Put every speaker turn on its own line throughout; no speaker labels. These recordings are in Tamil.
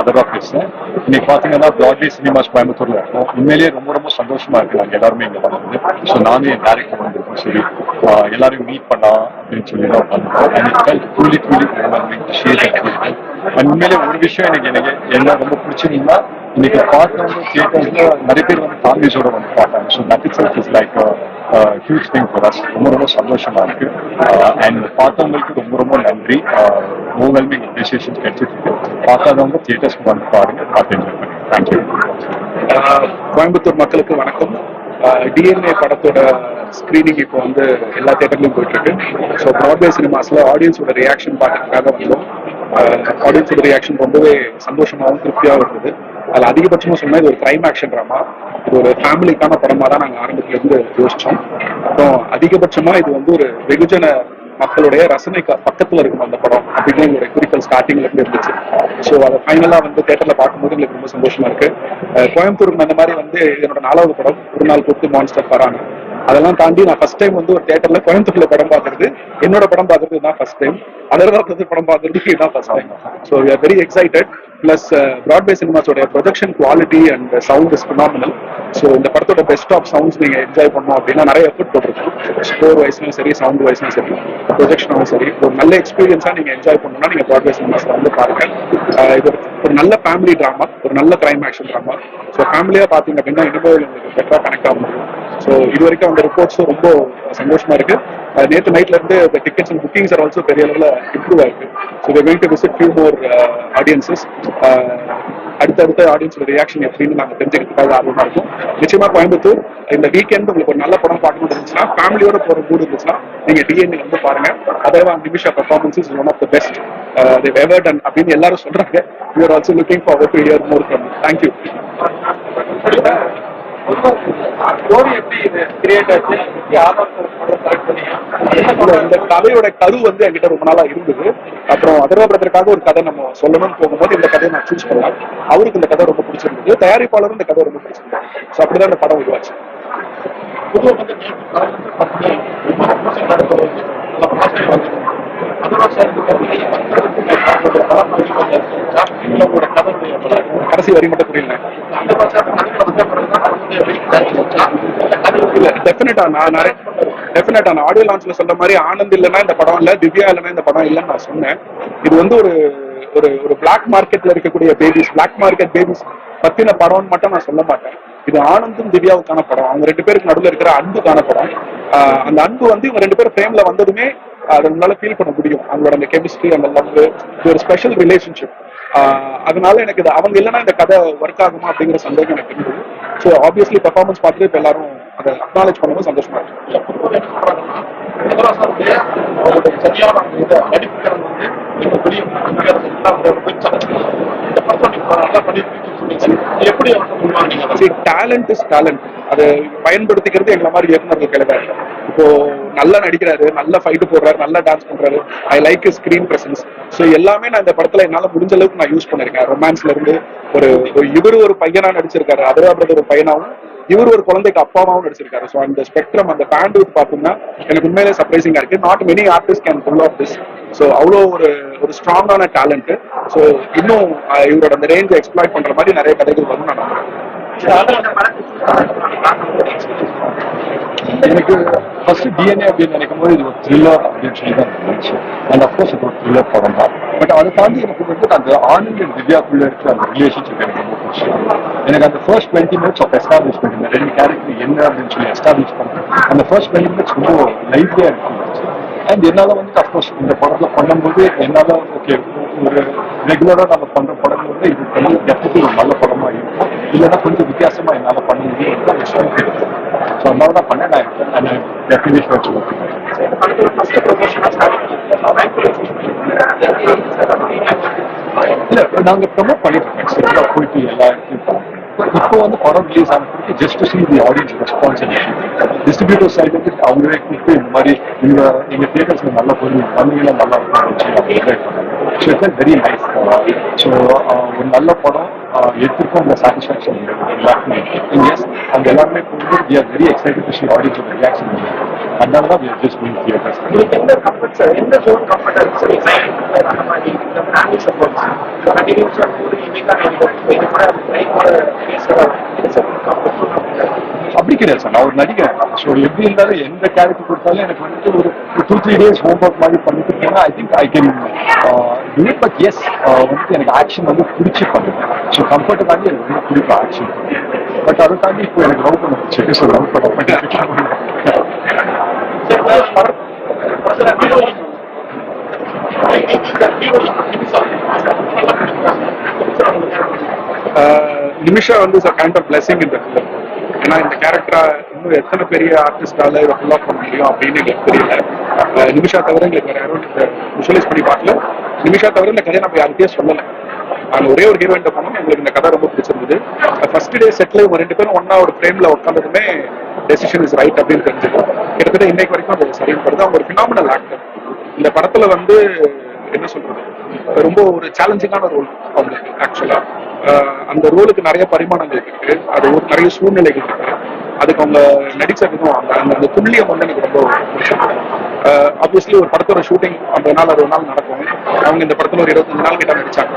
அதரா பேசுகிறேன் இன்னைக்கு பாத்தீங்கன்னா பிராட்வே சினிமாஸ் கோயம்புத்தூர்ல இருக்கோம். உண்மையிலேயே ரொம்ப ரொம்ப சந்தோஷமா இருக்கு. நாங்கள் எல்லாருமே இங்கே வந்து ஸோ நானும் என் டேரக்டர் வந்திருக்கோம். சரி எல்லாரையும் மீட் பண்ணலாம் அப்படின்னு சொல்லி தான் வந்திருக்கோம். அண்ட் அண்ட் ஒரு விஷயம் எனக்கு எனக்கு என்ன ரொம்ப பிடிச்சிருந்தா இன்னைக்கு பார்த்தவங்க தியேட்டர்ஸ்ல நிறைய பேர் வந்து ஃபேமிலிஸோட வந்து பார்த்தாங்க so that itself is like huge thing for us ரொம்ப ரொம்ப சந்தோஷமா இருக்கு. அண்ட் பார்த்தவங்களுக்கு ரொம்ப ரொம்ப நன்றி. ஓவர்வெல்மிங் அப்ரிசியேஷன் கிடைச்சிருக்கு. பார்க்காதவங்க தியேட்டர்ஸ்க்கு வந்து பாருங்க பார்த்து என்ஜாய் பண்ணுங்க. தேங்க்யூ
ஆஹ் கோயம்புத்தூர் மக்களுக்கு வணக்கம். டிஎன்ஏ படத்தோட ஸ்க்ரீனிங் இப்போ வந்து எல்லா தேட்டர்லையும் போயிட்டு இருக்கு ஸோ ப்ராட்வே சினிமாஸ்ல ஆடியன்ஸோட ரியாக்ஷன் பார்க்கறதுக்காக வந்தோம். ஆடியன்ஸோட ரியாக்ஷன் ரொம்பவே சந்தோஷமாகவும் திருப்தியாகவும் இருந்தது. அதில் அதிகபட்சமாக சொன்னால் இது ஒரு கிரைம் ஆக்ஷன் ட்ராமா இது ஒரு ஃபேமிலிக்கான படமா தான் நாங்கள் ஆரம்பத்துல இருந்து யோசிச்சோம். அப்புறம் அதிகபட்சமா இது வந்து ஒரு வெகுஜன மக்களுடைய ரசனைக்கு பக்கத்துல இருக்கும் அந்த படம் அப்படின்னு எங்களுடைய குறிக்கோள் ஸ்டார்டிங்ல இருந்து இருந்துச்சு. ஸோ அதை ஃபைனலா வந்து தேட்டர்ல பார்க்கும்போது எங்களுக்கு ரொம்ப சந்தோஷமா இருக்கு. கோயம்புத்தூர் அந்த மாதிரி வந்து என்னோட நாலாவது படம் ஒரு நாள் கொடுத்து மான்ஸ்டர் பரான அதெல்லாம் தாண்டி நான் ஃபர்ஸ்ட் டைம் வந்து ஒரு தேட்டர்ல கோயம்புத்தூர்ல படம் பார்க்கறது என்னோட படம் பார்க்கறது தான் ஃபர்ஸ்ட் டைம் அதர்வா படம் பார்க்கறதுக்கு இதான் first time so we are very excited plus Broadway சினிமாஸோட projection quality and sound is phenomenal so இந்த படத்தோட பெஸ்ட் ஆஃப் சவுண்ட்ஸ் நீங்க என்ஜாய் பண்ணோம் அப்படின்னா நிறைய எஃபர்ட் போட்டிருக்கோம் ஸ்கோர் வைஸ்லையும் சரி சவுண்ட் வைஸ்லையும் சரி ப்ரொஜெக்ஷனாகவும் சரி ஒரு நல்ல எக்ஸ்பீரியன்ஸா நீங்க என்ஜாய் பண்ணணும்னா நீங்க பிராட்வே சினிமாஸில் வந்து பாருங்க. Uh, இது ஒரு- நல்ல ஃபேமிலி ட்ராமா ஒரு நல்ல கிரைம் ஆக்ஷன் ட்ராமா ஸோ ஃபேமிலியா பாத்தீங்க அப்படின்னா இன்னும் உங்களுக்கு பெட்டராக கனெக்ட் ஆக முடியும். ஸோ இது வரைக்கும் அந்த ரிப்போர்ட்ஸும் ரொம்ப சந்தோஷமா இருக்கு. நேற்று நைட்ல இருந்து tickets and bookings are also பெரிய அளவில் இம்ப்ரூவ் ஆயிருக்கு. So we going to visit few more audiences அடுத்தடுத்த ஆடியன்ஸோட ரியாக்ஷன் எப்படின்னு நாங்கள் தெரிஞ்சுக்கிறதுக்காக ஆர்வமா இருக்கும். நிச்சயமா கோயம்புத்தூர் இந்த வீக்கெண்ட் உங்களுக்கு ஒரு நல்ல படம் பார்க்கணும்னு இருந்துச்சுன்னா ஃபேமிலியோட போற மூடு இருந்துச்சுன்னா நீங்க டிஎன்ஏ வந்து பாருங்க. Atharva Nimisha performance is one of the best ever done அப்படின்னு எல்லாரும் சொல்றாங்க. You are also looking for to hear more from thank you இந்த கதையோட கரு வந்து என்கிட்ட ரொம்ப நாளா இருந்தது. அப்புறம் அதர்வபுரத்திற்காக ஒரு கதை நம்ம சொல்லணும்னு போகும்போது இந்த கதையை நான் சூஸ் பண்ணேன் அவருக்கு இந்த கதை ரொம்ப பிடிச்சிருந்தது. தயாரிப்பாளரும் இந்த கதை ரொம்ப பிடிச்சிருந்தது. ஸோ அப்படிதான் இந்த படம் உருவாச்சு. கடைசி வரி மட்டும் புரியல. இல்ல டெஃபினட்டா நான் நிறைய டெஃபினட்டா நான் ஆடியோ லான்ச்ல சொன்ன மாதிரி ஆனந்த் இல்லைன்னா இந்த படம் இல்ல திவ்யா இல்லைன்னா இந்த படம் இல்லைன்னு நான் சொன்னேன். இது வந்து ஒரு ஒரு ஒரு பிளாக் மார்க்கெட்ல இருக்கக்கூடிய பேபிஸ் பிளாக் மார்க்கெட் பேபிஸ் பத்தின படம்னு மட்டும் நான் சொல்ல மாட்டேன். இது ஆனந்தும் திவ்யாவுக்கான படம் அவங்க ரெண்டு பேருக்கு நடுவில் இருக்கிற அன்புக்கான படம் அந்த அன்பு வந்து இவங்க ரெண்டு பேரும் ஃப்ரேம்ல வந்ததுமே அதை உங்களால ஃபீல் பண்ண முடியும் அவங்களோட அந்த கெமிஸ்ட்ரி அந்த லவ் இது ஒரு ஸ்பெஷல் ரிலேஷன்ஷிப் அதனால எனக்கு இது அவங்க இல்லைன்னா இந்த கதை ஒர்க் ஆகுமா அப்படிங்கிற சந்தேகம் எனக்கு இருந்தது ஸோ ஆப்வியஸ்லி பெர்ஃபார்மன்ஸ் பார்த்துட்டு இப்போ எல்லாரும் அதை அக்னாலேஜ் பண்ணும்போது சந்தோஷமா இருக்கு
சரியான இந்த நல்லா சொன்னீங்க எப்படி அவர்கிட்ட
டேலண்ட் இஸ் டேலண்ட் அதை பயன்படுத்திக்கிறது எங்களை மாதிரி இயக்குநர்கள் கிடையாது இப்போ நல்லா நடிக்கிறாரு நல்ல ஃபைட்டு போடுறாரு நல்லா டான்ஸ் பண்றாரு. I like screen presence so எல்லாமே நான் இந்த படத்துல என்னால முடிஞ்ச அளவுக்கு நான் யூஸ் பண்ணிருக்கேன் ரொமான்ஸ்ல இருந்து ஒரு ஒரு இவர் ஒரு பையனா நடிச்சிருக்காரு. அதரா பிரதர் ஒரு பையனாவும் இவர் ஒரு குழந்தைக்கு அப்பாவாவும் நடிச்சிருக்காரு. ஸோ அந்த ஸ்பெக்ட்ரம் அந்த பேண்ட் பார்த்தீங்கன்னா எனக்கு உண்மையிலே சர்ப்ரைசிங்கா இருக்கு. Not many artist can pull off this so அவ்வளோ ஒரு ஒரு ஸ்ட்ராங்கான டேலண்ட் ஸோ இன்னும் இவரோட அந்த ரேஞ்சை எக்ஸ்ப்ளாய்ட் பண்ற மாதிரி நிறைய கதைகள் வரும் நான் நம்புறேன். எனக்கு ஃபர்ஸ்ட் டிஎன்ஏ அப்படின்னு நினைக்கும் போது இது ஒரு த்ரில்லர் அப்படின்னு சொல்லி தான் இருந்துச்சு அண்ட் அஃப்கோர்ஸ் இது ஒரு த்ரில்லர் படம் தான் பட் அதை தாண்டி எனக்கு வந்து அந்த ஆனந்த் அண்ட் திவ்யாக்குள்ள இருக்கிற அந்த ரிலேஷன்ஷிப் எனக்கு ரொம்ப எனக்கு அந்த first twenty minutes of establishment இந்த ரெண்டு கேரக்டர் என்ன அப்படின்னு சொல்லி எஸ்டாப்ளிஷ் பண்ணுறேன் அந்த ஃபர்ஸ்ட் டுவெண்ட்டி மினிட்ஸ் ரொம்ப லைட்லியாக இருந்துச்சு அண்ட் என்னால் வந்து அஃப்கோர்ஸ் இந்த படத்தில் பண்ணும்போது என்னால் ஓகே ஒரு ரெகுலராக நம்ம பண்ணுற படம் வந்து இது பண்ணி டெஃபினெட்லி ஒரு நல்ல படமாக இருக்கும். இல்லைன்னா கொஞ்சம் வித்தியாசமாக என்னால் பண்ண முடியும் விஷயம் ஸ்ட்ரென்த் ஸோ அதனால தான் பண்ணேன். நான் நான் டெஃபினேஷன் வச்சு இல்ல நாங்க ப்ரமோட் பண்ணிட்டு சரிங்களா போயிட்டு எல்லா இடத்துலையும் இப்போ வந்து படம் ரிலீஸ் ஆனதுக்கு just see the audience response distributor side வந்து அவங்களே கூப்பிட்டு இந்த மாதிரி எங்க எங்க தியேட்டர்ஸ்ல நல்லா போய் பண்ணீங்கன்னா நல்லா இருக்கும் so it's very nice so ஒரு நல்ல படம் எடுத்துருக்கோம். அந்த சாட்டிஸ்ஃபேக்ஷன் எல்லாருக்குமே எஸ் அவங்க எல்லாருமே போகும்போது we are very excited to see audience reaction அதனால தான் ஜஸ்ட் மீன்
உங்களுக்கு எந்த கம்ஃபர்ட் சார் எந்த ஜோன் கம்ஃபர்ட் அந்த மாதிரி சப்போர்ட் சார் கம்ஃபர்ட் அப்படி
கிடையாது சார் நான் ஒரு நடிகர் ஸோ எப்படி இருந்தாலும் எந்த கேரக்டர் கொடுத்தாலும் எனக்கு வந்துட்டு ஒரு two three days homework மாதிரி பண்ணிட்டு I think I can do it but yes வந்துட்டு எனக்கு ஆக்ஷன் வந்து பிடிச்சி பண்ணுவேன் ஸோ கம்ஃபர்ட் தாண்டி எனக்கு ரொம்ப பிடிக்கும் ஆக்ஷன் பட் அதை தாண்டி இப்போ எனக்கு ரவுண்ட் பண்ணி பிடிச்சி ஸோ லவ் பண்ண
நிமிஷா வந்து கைண்ட் ஆஃப் பிளஸிங் இந்த ஃபிலிம் ஏன்னா இந்த கேரக்டரா இன்னும் எத்தனை பெரிய ஆர்டிஸ்டால இதை ஃபுல் பண்ண முடியும் அப்படின்னு எங்களுக்கு தெரியல. நிமிஷா தவிர எங்களுக்கு வேற யாரும் விஷுவலைஸ் பண்ணி பார்க்கல. நிமிஷா தவிர இந்த கதையை நம்ம யார்கிட்டயே சொல்லலை. நாங்கள் ஒரே ஒரு ஹீரோயின் போனோம். எங்களுக்கு இந்த கதை ரொம்ப பிடிச்சிருந்தது. ஃபர்ஸ்ட் டே செட்டில் இவங்க ரெண்டு பேரும் ஒன்னா ஒரு ஃப்ரேம்ல உட்காந்ததுமே டெசிஷன் இஸ் ரைட் அப்படின்னு தெரிஞ்சது கிட்டத்தட்ட இன்னைக்கு வரைக்கும் அது சரின்னு படுது அவங்க ஒரு ஃபினாமினல் ஆக்டர் இந்த படத்துல வந்து என்ன சொல்றது? ரொம்ப ஒரு சேலஞ்சிங்கான ரோல் அவங்களுக்கு ஆக்சுவலா அந்த ரோலுக்கு நிறைய பரிமாணங்கள் இருக்கு. அது ஒரு நிறைய சூழ்நிலைகள் இருக்கு. அதுக்கு அவங்க நடிச்ச விதம் அந்த- அந்த துல்லியம் வந்து எனக்கு ரொம்ப ஆப்வியஸ்லி ஒரு படத்தோட ஷூட்டிங் ஐம்பது நாள் அறுபது நாள் நடக்கும். அவங்க இந்த படத்துல ஒரு இருபத்தஞ்சு நாள் கிட்ட நடிச்சாங்க.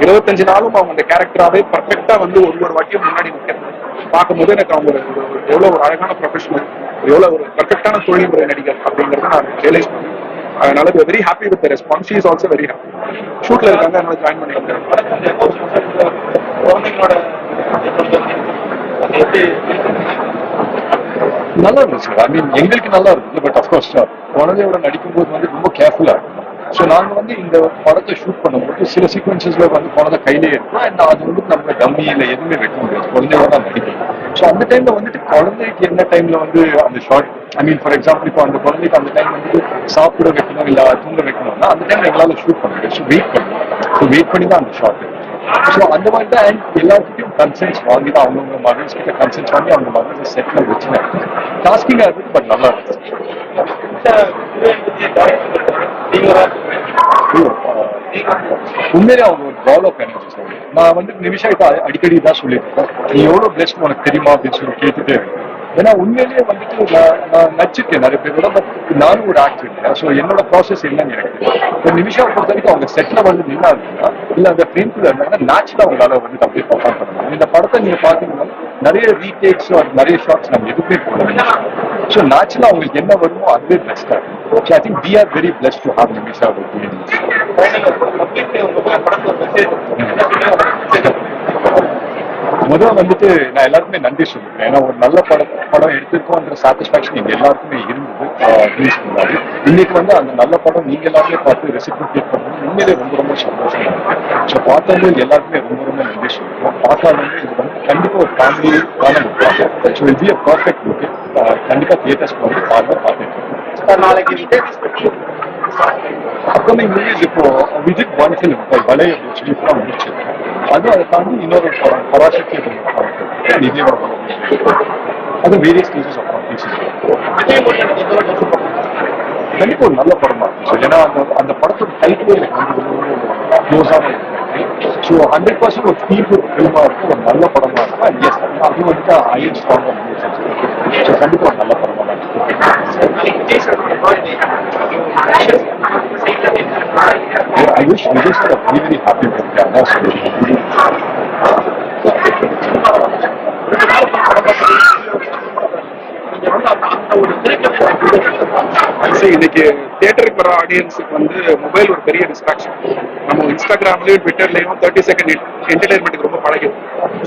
இருபத்தஞ்சு நாளும் அவங்க அந்த கேரக்டராவே பர்ஃபெக்டா வந்து ஒரு ஒரு வாட்டியும் முன்னாடி நிற்கிறது பார்க்கும்போது எனக்கு அவங்க ஒரு- எவ்வளோ ஒரு அழகான ப்ரொஃபஷனல் எவ்வளோ ஒரு பர்ஃபெக்டான தொழில்முறை நடிகர் அப்படிங்கிறத நான் ரியலைஸ் பண்ணேன். அதனால very happy with response is also very happy ஷூட்ல இருக்காங்க அதனால ஜாயின் பண்ணிருக்காங்க
நல்லா இருந்துச்சு. ஐ மீன் எங்களுக்கு நல்லா இருந்தது பட் அஃப்கோர்ஸ் குழந்தையோட நடிக்கும்போது வந்து ரொம்ப கேர்ஃபுல்லா இருக்கும் ஸோ நாங்க வந்து இந்த படத்தை ஷூட் பண்ணும்போது சில சீக்வன்சஸ்ல வந்து குழந்தை கையிலே இருக்கும் அண்ட் அது வந்து நம்ம டம்மி இல்லை எதுவுமே வைக்க முடியாது. குழந்தையோட தான் நடிக்கணும் ஸோ அந்த டைம்ல வந்துட்டு குழந்தைக்கு என்ன டைம்ல வந்து அந்த shot I mean for example இப்போ அந்த குழந்தைக்கு அந்த டைம் வந்து சாப்பிட வைக்கணும் இல்ல தூங்க வைக்கணும்னா அந்த டைம் எங்களால ஷூட் பண்ண ஸோ வெயிட் பண்ணுவோம் ஸோ வெயிட் பண்ணி தான் அந்த ஷார்ட் ஸோ அந்த மாதிரி தான் அண்ட் எல்லாத்துக்கும் கன்சென்ஸ் வாங்கி தான் அவங்கவுங்க மதர்ஸ் கிட்ட கன்சென்ஸ் வாங்கி அவங்க மதர்ஸ் செட்டில் வச்சுனேன் டாஸ்கிங்காக இருக்குது பட் நல்லா இருந்துச்சு உண்மையிலே அவங்க ஒரு பால் ஆஃப் எனர்ஜி நான் வந்து நிமிஷம் இப்போ அடிக்கடி தான் சொல்லியிருக்கேன் நீ எவ்வளவு பெஸ்ட் உனக்கு தெரியுமா அப்படின்னு சொல்லி கேட்டுட்டே இருக்கேன். ஏன்னா உண்மையிலேயே வந்துட்டு நான் நடிச்சிருக்கேன் நிறைய பேரோட பட் நானும் ஒரு ஆக்டர் இல்லையா ஸோ என்னோட ப்ராசஸ் என்னன்னு எனக்கு தெரியும். இப்போ நிமிஷா பொறுத்த வரைக்கும் அவங்க செட்டில் வந்து நின்னாங்கன்னா இல்லை அந்த ஃப்ரேம்குள்ள இருந்தாங்கன்னா நேச்சுரலாக அவங்களால வந்து அப்படியே பர்ஃபார்ம் பண்ண முடியும். இந்த படத்தை நீங்க பார்த்தீங்கன்னா நிறைய ரீடேக்ஸ் நிறைய ஷார்ட்ஸ் நம்ம எதுவுமே போடல ஸோ நேச்சுரலாக அவங்களுக்கு என்ன வருமோ அதுவே பெஸ்ட்டாக இருக்கும். So I think we are very bless to have Nimisha with முதல்ல வந்துட்டு நான் எல்லாருக்குமே நன்றி சொல்லுவேன் ஏன்னா ஒரு நல்ல படம் படம் எடுத்திருக்கோன்ற சாட்டிஸ்பாக்சன் எங்க எல்லாருக்குமே இருந்தது. ரிலீஸ் முன்னாடி இன்னைக்கு வந்து அந்த நல்ல படம் நீங்க எல்லாருமே பார்த்து ரெசிபிகேட் பண்ணுறது உண்மையிலே ரொம்ப ரொம்ப சந்தோஷமா இருக்கு. ஸோ பார்த்தவங்க எல்லாருக்குமே ரொம்ப ரொம்ப நன்றி சொல்லுவோம் பார்த்தாலுமே இது வந்து கண்டிப்பா ஒரு ஃபேமிலி தானே இருப்பாங்க ஸோ இது பர்ஃபெக்ட் லுக்கு கண்டிப்பா தியேட்டர்ஸ்க்கு வந்து பாருங்க பார்த்துட்டு
நாளைக்கு
அப்கமிங் மூவிஸ் இப்போ விஜிட் ஒன் ஃபிலிம் அப்படின்னு சொல்லி இப்போ முடிச்சிருக்கோம் அதுவும் அதை தாண்டி இன்னொரு ஒரு படம். அது various stages of completion
Vijay மொழி எனக்கு எந்த அளவுக்கு support பண்ணுவாங்க?
கண்டிப்பா ஒரு நல்ல படமா இருந்துச்சு. ஏன்னா அந்த அந்த படத்தோட டைட்டிலே எனக்கு க்ளோஸான ஸோ ஹண்ட்ரட் பர்சன்ட் ஒரு ஃபீல் குட் ஃபில்மா இருக்கும் ஒரு நல்ல படமா இருக்கும்? அண்ட் எஸ் அது வந்துட்டு ஐஎன் ஸ்ட்ராங் ஸோ கண்டிப்பா ஒரு நல்ல படமா தான் இருக்கும்
நாளைக்கு விஜய் சாரோட birthday.
I wish Vijay sir a very very happy birthday. அதான் சொல்லுவேன்.
ரெண்டு நாள் படம் பார்த்து நீங்க வந்து அந்த அந்த ஒரு திரைப்படம்
சரி இன்னைக்கு தியேட்டருக்கு வர ஆடியன்ஸுக்கு வந்து மொபைல் ஒரு பெரிய டிஸ்ட்ராக்ஷன் நம்ம இன்ஸ்டாகிராம்லயும் ட்விட்டர்லயும் தேர்ட்டி செகண்ட் என்டர்டைன்மெண்ட்டுக்கு ரொம்ப பழகிடும்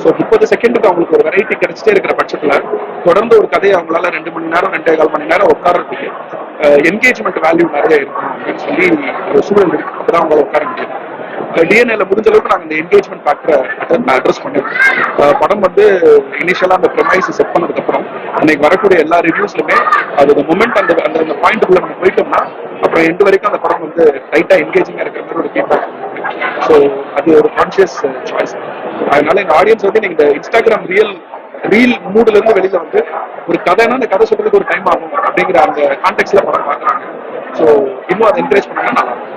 ஸோ முப்பது செகண்டுக்கு அவங்களுக்கு ஒரு வெரைட்டி கிடைச்சிட்டே இருக்கிற பட்சத்துல தொடர்ந்து ஒரு கதையை அவங்களால ரெண்டு மணி நேரம் ரெண்டே கால் மணி நேரம் உட்காரத்துக்கு என்கேஜ்மெண்ட் வேல்யூ நிறைய இருக்கும் அப்படின்னு சொல்லி ஒரு சூழல் இருக்கு. அப்பதான் அவங்களால உட்கார முடியும். டிஎன்ஏல முடிஞ்ச அளவுக்கு நாங்கள் இந்த என்கேஜ்மெண்ட் ஃபேக்டரை அட்ரஸ் பண்ணிருக்கோம். படம் வந்து இனிஷியலாக அந்த ப்ரொமைஸ் செட் பண்ணதுக்கப்புறம் அன்னைக்கு வரக்கூடிய எல்லா ரிவ்யூஸ்லுமே அது மூமெண்ட் அந்த அந்த அந்த பாயிண்ட்டுக்குள்ள நம்ம போயிட்டோம்னா அப்புறம் எண்டு வரைக்கும் அந்த படம் வந்து டைட்டாக என்கேஜிங்காக இருக்கிற மாதிரி ஒரு ஃபீட்பேக் ஸோ அது ஒரு கான்சியஸ் சாய்ஸ் அதனால எங்கள் ஆடியன்ஸ் வந்து நீங்கள் இந்த இன்ஸ்டாகிராம் ரியல் ரீல் மூடுல இருந்து வெளியில வந்து ஒரு கதைனா அந்த கதை சொல்றதுக்கு ஒரு டைம் ஆகும் அப்படிங்கிற அந்த கான்டெக்ட்ல படம் பாக்குறாங்க ஸோ இன்னும் அதை என்கரேஜ் பண்ணா நல்லா இருக்கும்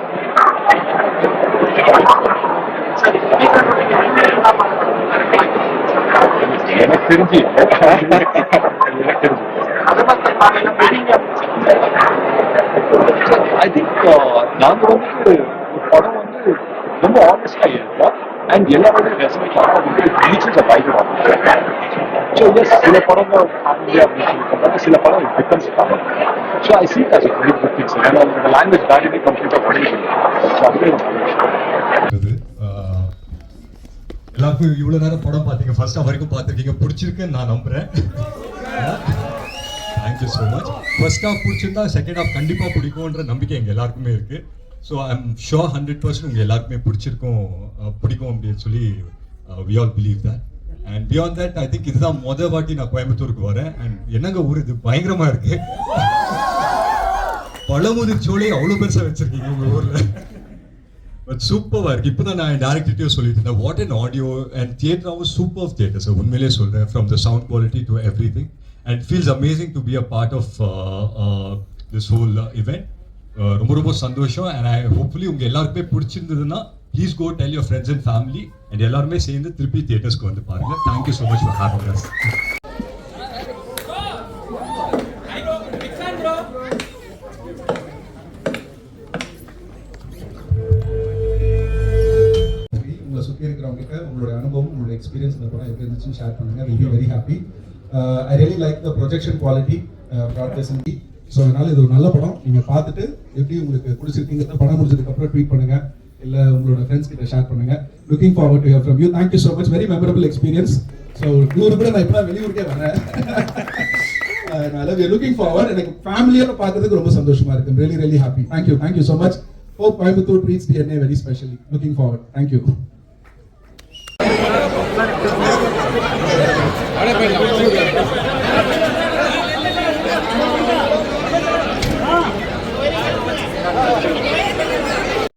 சரி விஜய் சாரோட நீங்க எல்லாம்
எனக்கு தெரிஞ்சு. ஐ திங்க் நாங்க வந்துட்டு ஒரு படம் வந்து ரொம்ப ஆனஸ்டா இருக்கோம் அண்ட் எல்லாரோட ரெசனேட் ஆகும் வந்து வைடர் ஆகும் ஸோ எஸ் சில படங்கள் ஃபேமிலி அப்படின்னு சொல்லி சொல்றாங்க சில படம் becomes family so I see us very good things ஏன்னா உங்களோட லாங்குவேஜ் பேரியரே கம்ப்ளீட்டாக படிக்கிறது ஸோ அதுவே ஒரு நல்ல விஷயம்
இருக்குது ஆஹ் எல்லாருக்கும் இவ்வளோ நேரம் படம் பார்த்தீங்க. ஃபர்ஸ்ட் வரைக்கும் பார்த்துருக்கீங்க. பிடிச்சிருக்குன்னு நான் நம்புகிறேன் thank you so much first half பிடிச்சிருந்தா செகண்ட் ஹாஃப் கண்டிப்பாக பிடிக்கும்ன்ற நம்பிக்கை எங்கள் எல்லாருக்குமே இருக்கு. So I am sure hundred percent உங்கள் எல்லாருக்குமே பிடிச்சிருக்கும் பிடிக்கும் அப்படின்னு சொல்லி we all believe that and beyond that I think இதுதான் மொதல் வாட்டி நான் கோயம்புத்தூருக்கு வரேன். அண்ட் என்னங்க ஊர் இது? பயங்கரமாக இருக்கு. பழமுதிர் சோலை அவ்வளோ பெருசாக வச்சுருக்கீங்க உங்கள் ஊரில். பட் சூப்பராக இருக்கு இப்போ தான் நான் டேரக்டர்கிட்டயும் சொல்லிட்டு இருந்தேன். வாட் அண்ட் ஆடியோ அண்ட் தியேட்டராகவும் ஆகும் சூப்பர் தியேட்டர் சார் உண்மையிலே சொல்கிறேன் from the sound quality to everything and feels amazing to be a part of this whole event ரொம்ப ரொம்ப சந்தோஷம். அண்ட் ஐ ஹோப்ஃபுல்லி உங்கள் எல்லாருக்குமே பிடிச்சிருந்ததுன்னா please go tell your friends and family and எல்லாருமே சேர்ந்து திருப்பி தியேட்டர்ஸ்க்கு வந்து பாருங்கள் thank you so much for
happening சுற்றி இருக்கிறவங்க உங்களோட அனுபவம் உங்களோட எக்ஸ்பீரியன்ஸ் இந்த படம் எப்படி இருந்துச்சுன்னு ஷேர் பண்ணுங்க. Will be very happy I really like the projection quality broadcasting so அதனால இது ஒரு நல்ல படம். நீங்க பார்த்துட்டு எப்படி உங்களுக்கு பிடிச்சிருக்கீங்க படம் முடிஞ்சதுக்கு அப்புறம் ட்வீட் பண்ணுங்க. இல்லை உங்களோட ஃப்ரெண்ட்ஸ் கிட்ட ஷேர் பண்ணுங்க. Looking forward to hear from you thank you so much very memorable experience so நூறு கூட நான் இப்போ வெளியூருக்கே வரேன். அதனால we லுக்கிங் ஃபார்வர்ட் எனக்கு ஃபேமிலியோட பார்க்கறதுக்கு ரொம்ப சந்தோஷமா இருக்கு. Really really happy thank you thank you so much hope Coimbatore treats DNA very specially looking forward thank you
அடே போயிடலாம்